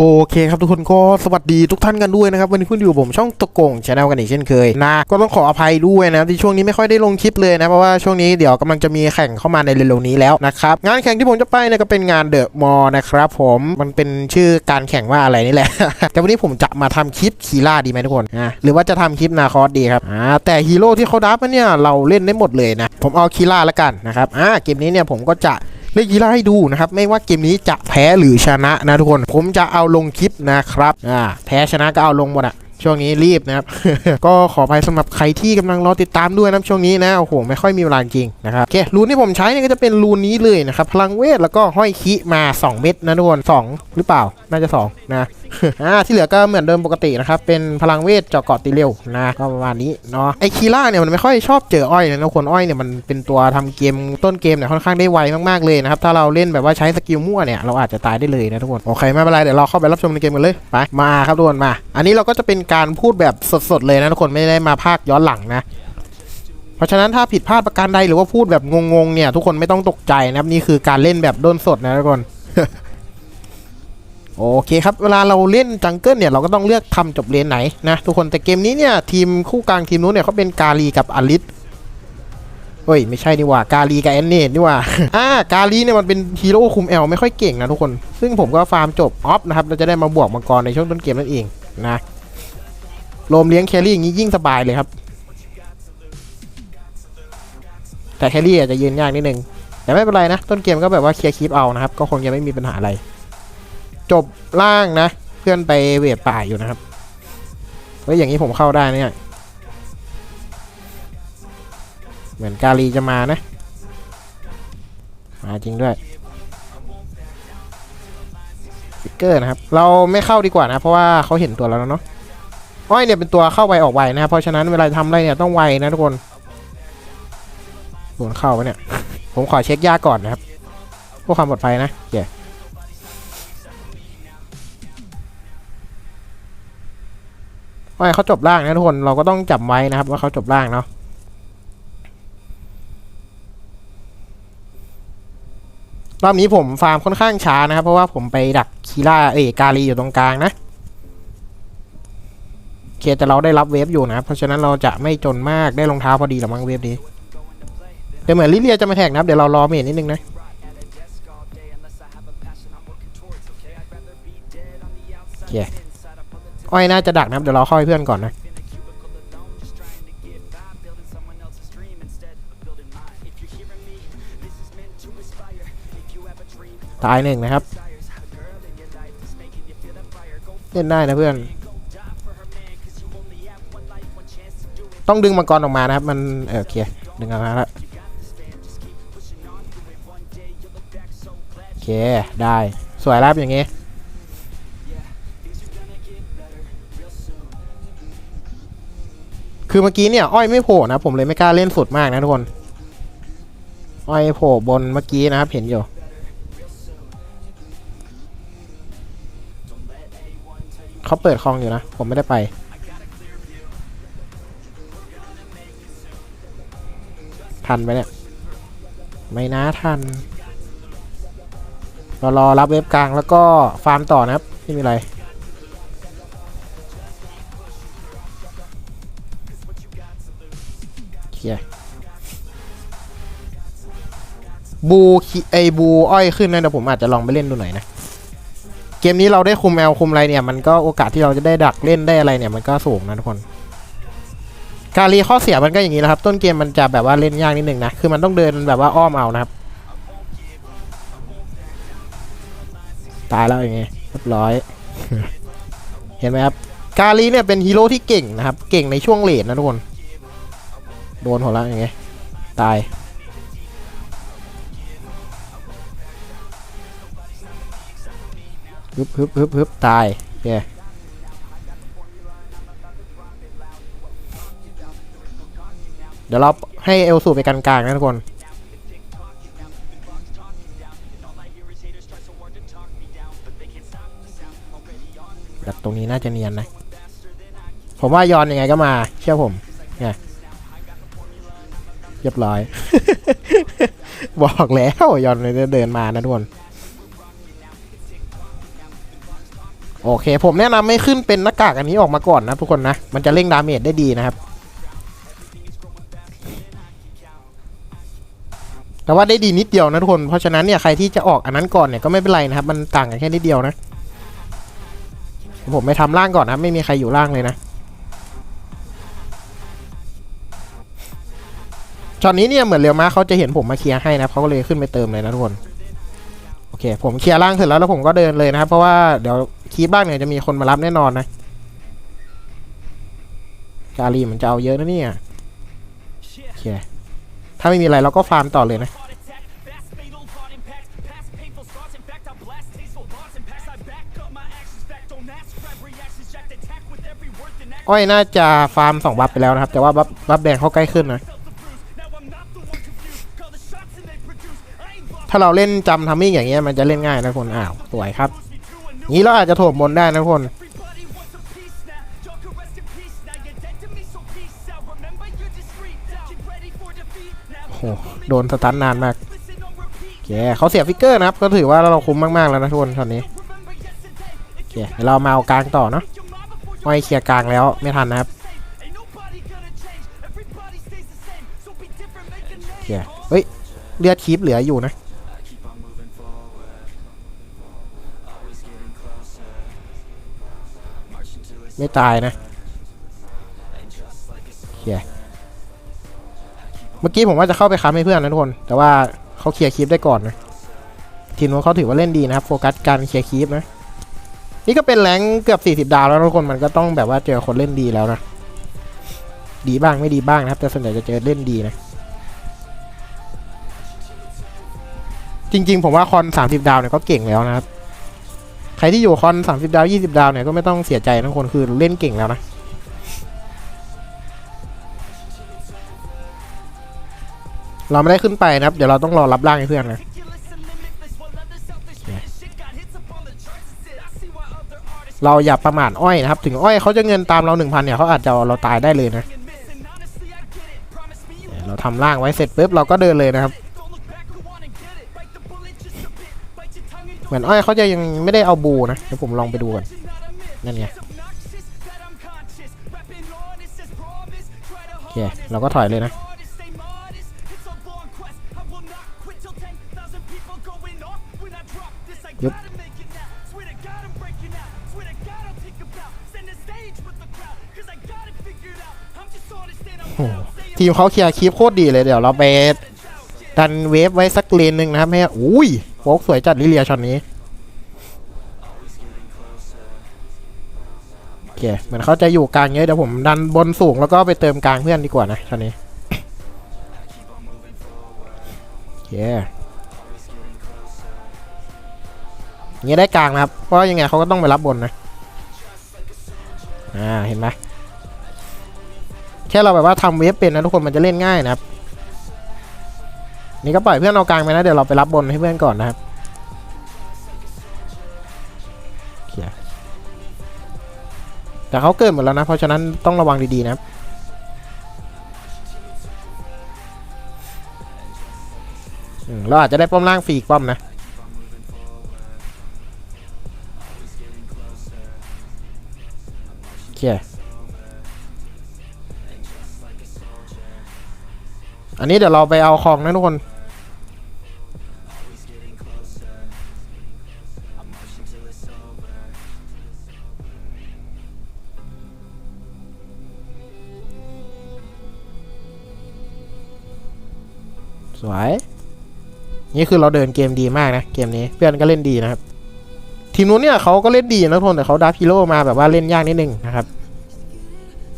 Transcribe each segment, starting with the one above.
โอเคครับทุกคนก็สวัสดีทุกท่านกันด้วยนะครับวันนี้คุณอยู่ผมช่องตะโกงชาแนลกันอีกเช่นเคยนะก็ต้องขออภัยด้วยนะที่ช่วงนี้ไม่ค่อยได้ลงคลิปเลยนะเพราะว่าช่วงนี้เดี๋ยวกำลังจะมีแข่งเข้ามาในเร็วๆนี้แล้วนะครับงานแข่งที่ผมจะไปเนี่ยก็เป็นงานเดอะมอลนะครับผมมันเป็นชื่อการแข่งว่าอะไรนี่แหละ แต่วันนี้ผมจะมาทำคลิปคีล่าดีไหมทุกคนอะหรือว่าจะทำคลิปนาคอสดีครับอ่าแต่ฮีโร่ที่เขาดับเนี่ยเราเล่นได้หมดเลยนะผมเอาคีล่าละกันนะครับอ่าเกมนี้เนี่ยผมก็จะ เล่นกีฬาให้ดูนะครับไม่ว่าเกมนี้จะแพ้หรือชนะนะทุกคน ผมจะเอาลงคลิปนะครับอ่าแพ้ชนะก็เอาลงหมดอะ ช่วงนี้รีบนะครับ ก็ขออภัยสำหรับใครที่กำลังรอติดตามด้วยนะช่วงนี้นะโอ้โหไม่ค่อยมีเวลาจริงนะครับโอเครูนที่ผมใช้เนี่ยก็จะเป็นรูนนี้เลยนะครับพลังเวทแล้วก็ห้อยคิมา 2 เม็ดนะทุกคน2หรือเปล่าน่าจะ 2 นะอ่าที่เหลือก็เหมือนเดิมปกตินะครับเป็นพลังเวทเจาะเกาะตีเร็วนะก็ประมาณนี้เนาะไอคีล่าเนี่ยมันไม่ค่อยชอบเจออ้อยนะทุกคนอ้อยเนี่ยมันเป็นตัวทำเกมต้นเกมเนี่ยค่อนข้างได้ไวมากๆเลยนะครับถ้าเราเล่นแบบว่าใช้สกิลมั่วเนี่ยเราอาจจะตายได้เลยนะทุกคนโอเคไม่เป็นไรเดี๋ยวเราเข้าไปรับชมในเกมกันเลยไปมาครับทุกคนมา อันนี้เราก็จะเป็นการพูดแบบสดๆเลยนะทุกคนไม่ได้มาพากย์ย้อนหลังนะ เพราะฉะนั้นถ้าผิดพลาดประการใดหรือว่าพูดแบบงงๆเนี่ย ทุกคนไม่ต้องตกใจนะครับนี่คือการเล่นแบบด้นสดนะทุกคนโอเคครับ เวลาเราเล่นจังเกิลเนี่ยเราก็ต้องเลือกทำจบเลนไหนนะ ทุกคนแต่เกมนี้เนี่ย ทีมคู่กลางทีมนู้นเนี่ยเขาเป็นกาลีกับอลิสเฮ้ย ไม่ใช่นี่ว่า กาลีกับแอนเนตนี่ว่าอ่ากาลีเนี่ยมันเป็นฮีโร่คุมแอลไม่ค่อยเก่งนะทุกคน ซึ่งผมก็ฟาร์มจบออฟนะครับ เราจะได้มาบวกมังกรในช่วงต้นเกมนั่นเองนะ โรมเลี้ยงแครี่อย่างนี้ยิ่งสบายเลยครับ แต่แครี่อาจจะยืนยากนิดนึง แต่ไม่เป็นไรนะ ต้นเกมก็แบบว่าเคลียร์คลิปเอานะครับ ก็คงจะไม่มีปัญหาอะไร จบล่างนะ เพื่อนไปเวทป่าอยู่นะครับเฮ้ยอย่างนี้ผมเข้าได้นะเนี่ยเหมือนกาลีจะมานะ มาจริงด้วยฟิกเกอร์นะครับ เราไม่เข้าดีกว่านะ เพราะว่าเขาเห็นตัวแล้วเนาะ อ้อยเนี่ยเป็นตัวเข้าไวออกไวนะครับเพราะฉะนั้นเวลาทำอะไรเนี่ยต้องไวนะทุกคนโดนเข้าไปเนี่ย ผมขอเช็คยาก่อนนะครับเพื่อความปลอดภัยนะเดี๋ยวว่าเขาจบล่างนะทุกคนเราก็ต้องจับไว้นะครับ ว่าเขาจบล่างเนาะรอบนี้ผมฟาร์มค่อนข้างช้านะครับ เพราะว่าผมไปดักคีล่าเอยกาลีอยู่ตรงกลางนะ เคแต่เราได้รับเวฟอยู่นะครับเพราะฉะนั้นเราจะไม่จนมากได้รองเท้าพอดีหรือมั้งเวฟนี้เดี๋ยวเหมือนลิเลียจะมาแท็กนะเดี๋ยวเรารอเมทนิดนึงนะโอเคอ้อยน่าจะดักนะเดี๋ยวเราเข้าให้เพื่อนก่อนนะตายหนึ่งนะครับเล่นได้นะเพื่อน ต้องดึงมังกรออกมานะครับ มันเออโอเคดึงออกมาแล้วโอเค ได้สวยแล้วอย่างงี้คือเมื่อกี้เนี่ย อ้อยไม่โผล่นะ ผมเลยไม่กล้าเล่นสุดมากนะทุกคน อ้อยโผล่บนเมื่อกี้นะครับ เห็นอยู่ เขาเปิดคลองอยู่นะ ผมไม่ได้ไป ทันไปเนี่ย ไม่น่าทันเรารอรับเว็บกลางแล้วก็ฟาร์มต่อนะครับไม่มีอะไรเคลียบูไอบูอ้อยขึ้นนะเดี๋ยวผมอาจจะลองไปเล่นดูหน่อยนะ เกมนี้เราได้คุมแอลคุมอะไรเนี่ย มันก็โอกาสที่เราจะได้ดักเล่นได้อะไรเนี่ย มันก็สูงนะทุกคน การีข้อเสียมันก็อย่างนี้นะครับ ต้นเกมมันจะแบบว่าเล่นยากนิดหนึ่งนะ คือมันต้องเดินแบบว่าอ้อมเอานะครับ ตายแล้วอย่างเงี้ยเรียบร้อย เห็นไหมครับ กาลีเนี่ยเป็นฮีโร่ที่เก่งนะครับ เก่งในช่วงเลทนะทุกคน โดนหัวละอย่างเงี้ยตาย ฮึบฮึบฮึบฮึบตายโอเค เดี๋ยวเราให้เอลสูไปกันกลางนะทุกคนแบบตรงนี้น่าจะเนียนนะ ผมว่ายอนยังไงก็มา เชื่อผมเนี่ยเรียบร้อย บอกแล้วยอนเลยจะเดินมานะทุกคนโอเค ผมแนะนำไม่ขึ้นเป็นหน้ากากอันนี้ออกมาก่อนนะทุกคนนะ มันจะเร่งดาเมจได้ดีนะครับ แต่ว่าได้ดีนิดเดียวนะทุกคน เพราะฉะนั้นเนี่ยใครที่จะออกอันนั้นก่อนเนี่ยก็ไม่เป็นไรนะครับ มันต่างกันแค่นิดเดียวนะ ผมไปทำล่างก่อนนะไม่มีใครอยู่ล่างเลยนะช็อตนี้เนี่ยเหมือนเรียวมาเขาจะเห็นผมมาเคลียร์ให้นะเขาก็เลยขึ้นไปเติมเลยนะทุกคนโอเค ผมเคลียร์ล่างเสร็จแล้วแล้วผมก็เดินเลยนะครับ เพราะว่าเดี๋ยวคีบบ้างเนี่ยจะมีคนมารับแน่นอนนะกาลีมันจะเอาเยอะนะเนี่ยโอเค ถ้าไม่มีอะไรเราก็ฟาร์มต่อเลยนะอ้อยน่าจะฟาร์มสองบัฟไปแล้วนะครับ แต่ว่าบัฟบัฟแดงเขาใกล้ขึ้นนะ ถ้าเราเล่นจำทัมมิ่งอย่างเงี้ยมันจะเล่นง่ายนะคนอ้าว สวยครับงี้เราอาจจะโถมบนได้นะคน โหโดนสตันนานมากเคเขาเสียฟิกเกอร์นะครับ ก็ถือว่าเราคุ้มมากๆแล้วนะทุกคนตอนนี้เคเรามาเอากลางต่อเนาะไม่เคลียร์กลางแล้วไม่ทันนะครับเคเฮ้ยเลือดคีปเหลืออยู่นะไม่ตายนะโอเค เมื่อกี้ผมว่าจะเข้าไปค้ำให้เพื่อนนะทุกคน แต่ว่าเขาเคลียร์คลิปได้ก่อนนะทีมนู้นเขาถือว่าเล่นดีนะครับ โฟกัสการเคลียร์คลิปนะ นี่ก็เป็นแรงเกือบ 40 ดาวแล้วทุกคนมันก็ต้องแบบว่าเจอคนเล่นดีแล้วนะดีบ้างไม่ดีบ้างนะครับแต่ส่วนใหญ่จะเจอเล่นดีนะจริง ๆ ผมว่าคอน 30 ดาวเนี่ยก็เก่งแล้วนะครับ ใครที่อยู่คอน 30 ดาว 20 ดาวเนี่ยก็ไม่ต้องเสียใจนะทุกคนคือเล่นเก่งแล้วนะ เราไม่ได้ขึ้นไปนะครับ เดี๋ยวเราต้องรอรับร่างให้เพื่อนนะเราอย่าประมาทอ้อยนะครับ ถึงอ้อยเขาจะเงินตามเราหนึ่งพันเนี่ยเขาอาจจะเราตายได้เลยนะ เราทำร่างไว้เสร็จปุ๊บเราก็เดินเลยนะครับ เหมือนอ้อยเขาจะยังไม่ได้เอาบูนะเดี๋ยวผมลองไปดูก่อนนั่นไงโอเคเราก็ถอยเลยนะ ยุบโอ้โหทีมเขาเคลียร์คลิปโคตรดีเลยเดี๋ยวเราไปดันเวฟไว้สักเลนหนึ่งนะครับให้อุ้ยโฟกสวยจัดลิเลียช็อตนี้โอเคเหมือนเขาจะอยู่กลางเยอะเดี๋ยวผมดันบนสูงแล้วก็ไปเติมกลางเพื่อนดีกว่านะช็อตนี้โอเค อย่างนี้ได้กลางนะครับ เพราะยังไงเขาก็ต้องไปรับบนนะ อ่า เห็นไหมแค่เราแบบว่าทำเวฟเป็นนะทุกคนมันจะเล่นง่ายนะครับ นี่ก็ปล่อยเพื่อนเอากลางไปนะ เดี๋ยวเราไปรับบนให้เพื่อนก่อนนะครับเคลียแต่เขาเกิดหมดแล้วนะ เพราะฉะนั้นต้องระวังดีๆนะครับเราอาจจะได้ป้อมล่างฟรีอีกป้อมนะ เค อันนี้เดี๋ยวเราไปเอาของนะทุกคน สวย นี่คือเราเดินเกมดีมากนะ เกมนี้เพื่อนก็เล่นดีนะครับ ทีมนู้นเนี่ยเขาก็เล่นดีนะทุกคนแต่เขาดับฮีโร่มาแบบว่าเล่นยากนิดนึงนะครับ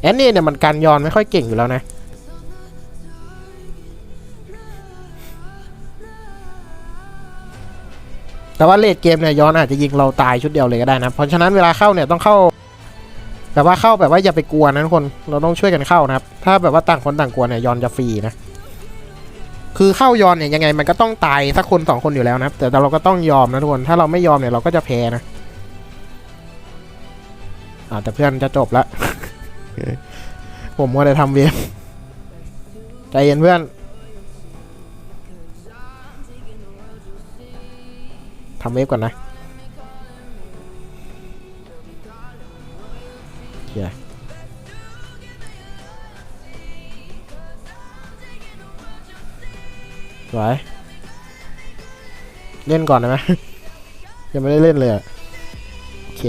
แอนนี่เนี่ยมันการยอนไม่ค่อยเก่งอยู่แล้วนะแต่ว่าเลดเกมเนี่ยย้อนอาจจะยิงเราตายชุดเดียวเลยก็ได้นะ เพราะฉะนั้นเวลาเข้าเนี่ยต้องเข้า แบบว่าเข้าแบบว่าอย่าไปกลัวนะทุกคน เราต้องช่วยกันเข้านะครับ ถ้าแบบว่าต่างคนต่างกลัวเนี่ยย้อนจะฟรีนะ คือเข้ายอนเนี่ยยังไงมันก็ต้องตายสักคนสองคนอยู่แล้วนะแต่เราก็ต้องยอมนะทุกคนถ้าเราไม่ยอมเนี่ยเราก็จะแพ้นะอ่าแต่เพื่อนจะจบละผมก็ได้ทำเวฟใจเย็นเพื่อนทำเวฟก่อนนะเดี๋ย วสวยเล่นก่อนได้ไหม ยังไม่ได้เล่นเลยอะโอเค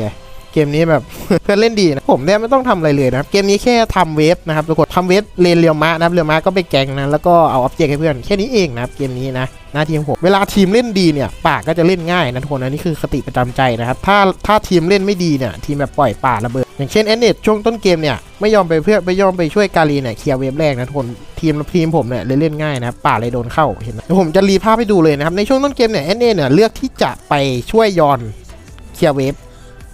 เกมนี้แบบเพื่อนเล่นดีนะผมเนี่ยไม่ต้องทำอะไรเลยนะครับเกมนี้แค่ทำเวฟนะครับทุกคนทำเวฟเลนเรียวมะนะครับเรียวมะก็ไปแกงนะแล้วก็เอาออบเจกต์ให้เพื่อนแค่นี้เองนะครับเกมนี้นะหน้าที่ของผมเวลาทีมเล่นดีเนี่ยป่าก็จะเล่นง่ายนะทุกคนอันนี้คือคติประจำใจนะครับถ้าถ้าทีมเล่นไม่ดีเนี่ยทีมแบบปล่อยป่าระเบิดอย่างเช่นแอนเนตช่วงต้นเกมเนี่ยไม่ยอมไปเพื่อไม่ยอมไปช่วยกาลีเนี่ยเคลียร์เวฟแรกนะทุกคนทีมทีมผมเนี่ยเลยเล่นง่ายนะป่าเลยโดนเข้าเห็นไหมเดี๋ยวผมจะรีภาพให้ดูเลยนะครับในช่วงต้นเกมเนี่ยแอนเนตเนี่ยเลือกที่จะไปช่วยยอนเคลียร์เวฟ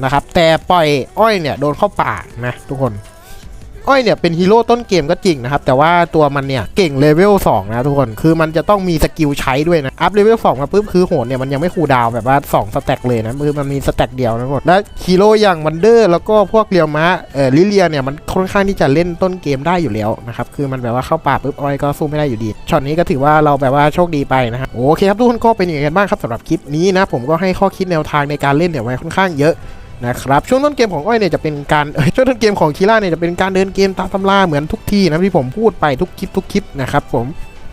นะครับแต่ปล่อยอ้อยเนี่ยโดนเข้าป่านะทุกคน อ้อยเนี่ยเป็นฮีโร่ต้นเกมก็จริงนะครับแต่ว่าตัวมันเนี่ยเก่งเลเวล2นะทุกคนคือมันจะต้องมีสกิลใช้ด้วยนะอัพเลเวล2มาปุ๊บคือโหดเนี่ยมันยังไม่คูดาวแบบว่า2สแต็กเลยนะคือมันมีสแต็กเดียวนะทุกคนและฮีโร่อย่างวันเดอร์แล้วก็พวกเรียวมะเอ่อลิเลียเนี่ยมันค่อนข้างที่จะเล่นต้นเกมได้อยู่แล้วนะครับคือมันแบบว่าเข้าป่าปุ๊บอ้อยก็สู้ไม่ได้อยู่ดีช็อตนี้ก็ถือว่าเราแบบว่าโชคดีไปนะครับโอเคครับทุกคนก็เป็นอย่างไรกันบ้างครับสำหรับคลิปนี้นะผมก็ให้ข้อคิดแนวทางในการเล่นเนี่ยไว้ค่อนข้างเยอะ นะครับช่วงต้นเกมของอ้อยเนี่ยจะเป็นการช่วงต้นเกมของคีร่าเนี่ยจะเป็นการเดินเกมตามตำราเหมือนทุกที่นะที่ผมพูดไปทุกคลิปทุกคลิปนะครับผม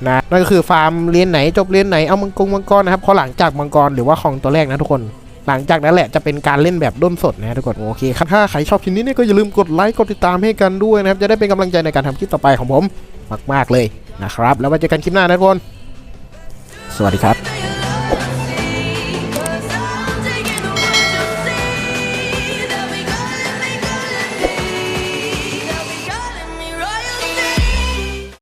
นะนั่นก็คือฟาร์มเรียนไหนจบเรียนไหนเอามังกรมังกรนะครับพอหลังจากมังกรหรือว่าของตัวแรกนะทุกคน หลังจากนั้นแหละจะเป็นการเล่นแบบด้นสดนะทุกคนโอเคครับถ้าใครชอบคลิปนี้เนี่ยก็อย่าลืมกดไลค์กดติดตามให้กันด้วยนะครับจะได้เป็นกำลังใจในการทำคลิปต่อไปของผมมาก ๆเลยนะครับ แล้วไว้เจอกันคลิปหน้านะทุกคน สวัสดีครับ